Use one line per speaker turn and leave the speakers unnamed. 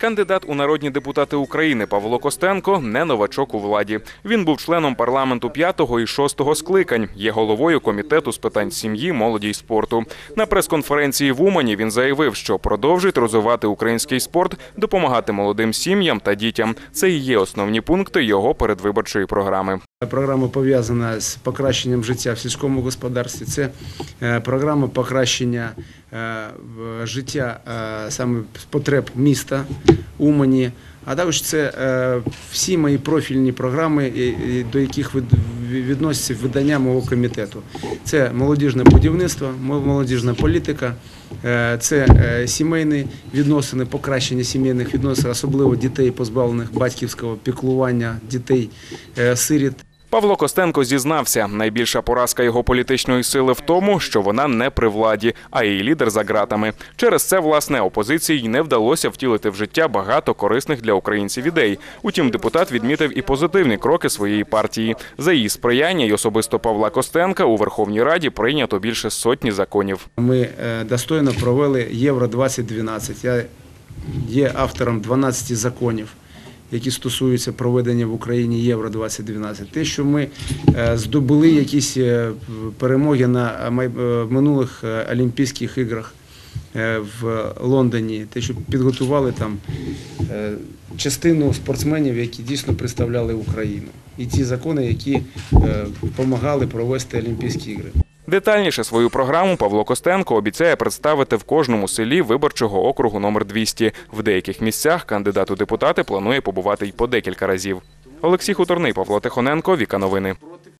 Кандидат у народні депутати України Павло Костенко не новачок у владі. Він був членом парламенту п'ятого і шостого скликань. Є головою комітету з питань сім'ї, молоді й спорту. На прес-конференції в Умані він заявив, що продовжить розвивати український спорт, допомагати молодим сім'ям та дітям. Це і є основні пункти його передвиборчої програми.
Програма пов'язана з покращенням життя в сільському господарстві. Це е, програма покращення е, життя е, саме потреб міста Умані. А також це всі мої профільні програми, до яких від- відносяться видання мого комітету. Це молодіжне будівництво, мо- молодіжна політика, це сімейні відносини, покращення сімейних відносин, особливо дітей, позбавлених батьківського піклування, дітей сиріт.
Павло Костенко зізнався, найбільша поразка його політичної сили в тому, що вона не при владі, а її лідер за ґратами. Через це власне опозиції не вдалося втілити в життя багато корисних для українців ідей. Утім, депутат відмітив і позитивні кроки своєї партії. За її сприяння й особисто Павла Костенка у Верховній Раді прийнято більше сотні законів.
Ми е, достойно провели Євро 2012. Я є автором 12 законів, які стосуються проведення в Україні Євро 2012. Те, що ми е, здобули якісь е, перемоги на е, минулих Олімпійських іграх в Лондоні, те, що підготували там частину спортсменів, які дійсно представляли Україну, і ті закони, які допомагали провести Олімпійські ігри.
Детальніше свою програму Павло Костенко обіцяє представити в кожному селі виборчого округу номер 200. В деяких місцях кандидат у депутати планує побувати й по декілька разів. Олексій Хуторний, Павло Тихоненко, Віка Новини.